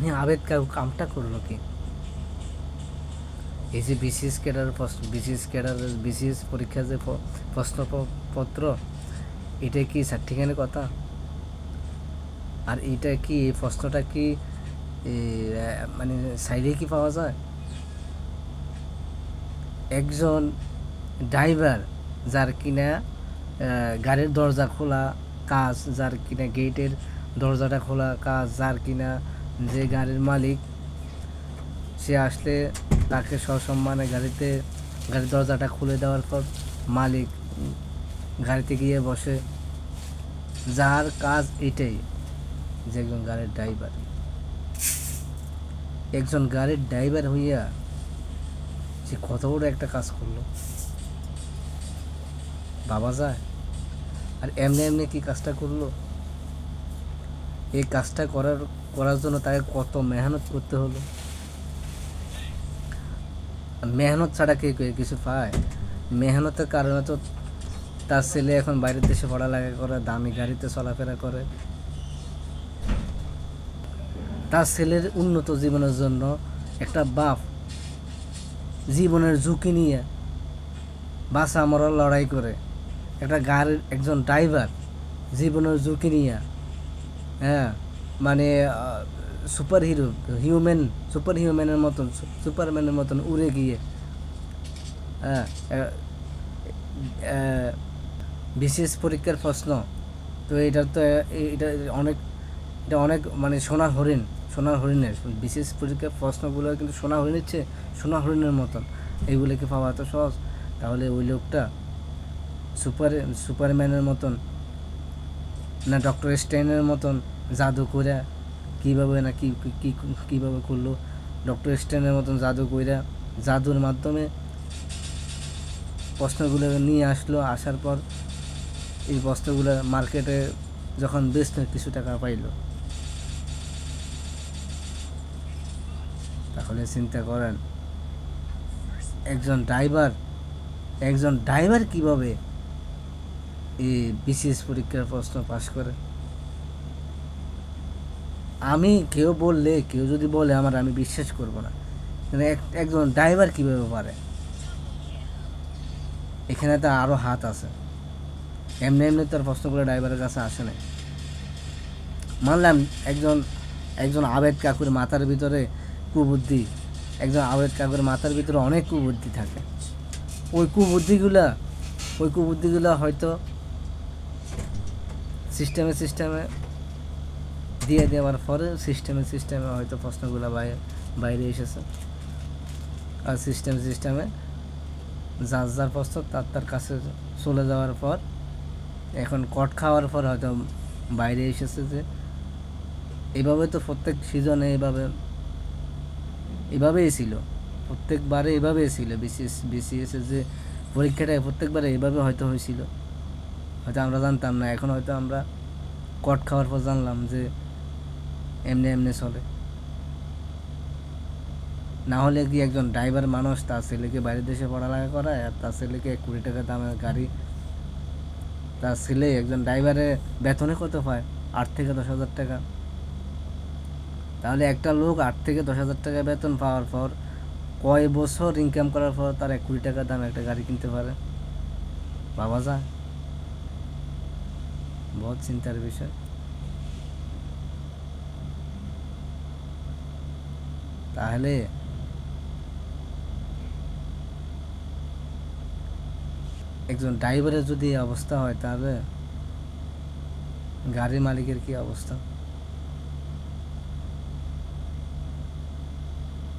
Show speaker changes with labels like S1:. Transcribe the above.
S1: মানে আবেদ কামটা করল কি? এই যে BCS cadre BCS cadre BCS পরীক্ষা যে প্রশ্নপত্র, এটা কি সার্টিফিকেটের কথা? আর এটা কি, এই প্রশ্নটা কি মানে সাইডে কি পাওয়া যায়? একজন ড্রাইভার যার কিনা গাড়ির দরজা খোলা, কাজ যার কিনা, গেটের দরজাটা খোলা, কাজ যার কিনা যে গাড়ির মালিক, সে আসলে তাকে সসম্মানে গাড়িতে, গাড়ির দরজাটা খুলে দেওয়ার পর মালিক গাড়িতে গিয়ে বসে, যার কাজ এটাই যে একজন গাড়ির ড্রাইভার। একজন গাড়ির ড্রাইভার হইয়া সে কত বড় একটা কাজ করল। বাবা যায়, আর এমনি এমনি কি কাজটা করল? এই কাজটা করার করার জন্য তাকে কত মেহনত করতে হলো? মেহনত ছাড়া কে কিছু পায়? মেহনতের কারণে তো তার ছেলে এখন বাইরের দেশে পড়ালেখা করে, দামি গাড়িতে চলাফেরা করে। তার ছেলের উন্নত জীবনের জন্য একটা বাপ জীবনের ঝুঁকি নিয়ে বাসা মরার লড়াই করে। একটা গাড়ির একজন ড্রাইভার জীবনের ঝুঁকি নিয়ে হ্যাঁ মানে সুপার হিরো হিউম্যান সুপার হিউম্যানের মতন সুপারম্যানের মতন উড়ে গিয়ে হ্যাঁ বিশেষ পরীক্ষার প্রশ্ন। তো এটা তো এটা অনেক এটা অনেক মানে সোনার হরিণ সোনার হরিণের, বিশেষ পরীক্ষার প্রশ্নগুলো কিন্তু সোনা হরিণের চেয়ে সোনা হরিণের মতন। এইগুলোকে পাওয়া এত সহজ? তাহলে ওই লোকটা সুপার সুপারম্যানের মতন না ডক্টর স্টেনের মতন জাদু করে কীভাবে না কী কী কীভাবে করল? ডক্টর স্টেনের মতন জাদু কইরা জাদুর মাধ্যমে প্রশ্নগুলো নিয়ে আসলো, আসার পর এই বস্ত্রগুলো মার্কেটে যখন বেচলো কিছু টাকা পাইলো। তাহলে চিন্তা করেন, একজন ড্রাইভার একজন ড্রাইভার কীভাবে বিশেষ পরীক্ষার প্রশ্ন পাশ করে। আমি কেউ বললে, কেউ যদি বলে আমার, আমি বিশ্বাস করব না। এক- একজন ড্রাইভার কীভাবে পারে? এখানে তো আরও হাত আছে। এমনি এমনি তো আর প্রশ্নগুলো ড্রাইভারের কাছে আসে না মানলাম একজন একজন আবেদ কাকুর মাথার ভিতরে কুবুদ্ধি, একজন আবেদ কাকুর মাথার ভিতরে অনেক কুবুদ্ধি থাকে। ওই কুবুদ্ধিগুলা ওই কুবুদ্ধিগুলা হয়তো সিস্টেমে সিস্টেমে দিয়ে দেওয়ার পরে সিস্টেমে সিস্টেমে হয়তো প্রশ্নগুলো বাইরে বাইরে এসেছে। আর সিস্টেম সিস্টেমে যার যার প্রশ্ন, তার তার কাছে চলে যাওয়ার পর, এখন কট খাওয়ার পর হয়তো বাইরে এসেছে যে, এভাবে তো প্রত্যেক সিজনে এভাবে, এভাবেই ছিল। প্রত্যেকবারে এভাবেই ছিল। বিসিএস, বিসিএসের যে পরীক্ষাটা প্রত্যেকবারে এভাবে হয়তো হয়েছিল। হয়তো আমরা জানতাম না, এখন হয়তো আমরা কট খাওয়ার পর জানলাম যে এমনি এমনি চলে। না হলে কি একজন ড্রাইভার মানুষ তার ছেলেকে বাইরের দেশে পড়ালেখা করায় আর তার ছেলেকে এক টাকা দামের গাড়ি তার ছেলে একজন ড্রাইভারের বেতনে কত পায়? আট থেকে দশ হাজার টাকা। তাহলে একটা লোক আট থেকে দশ হাজার টাকা বেতন পাওয়ার পর কয় বছর ইনকাম করার পর তার এক কোটি টাকা দামে একটা গাড়ি কিনতে পারে? বাবা যায়। বহুত চিন্তার বিষয়। তাহলে একজন ড্রাইভারের যদি অবস্থা হয় তাহলে গাড়ির মালিকের কি অবস্থা?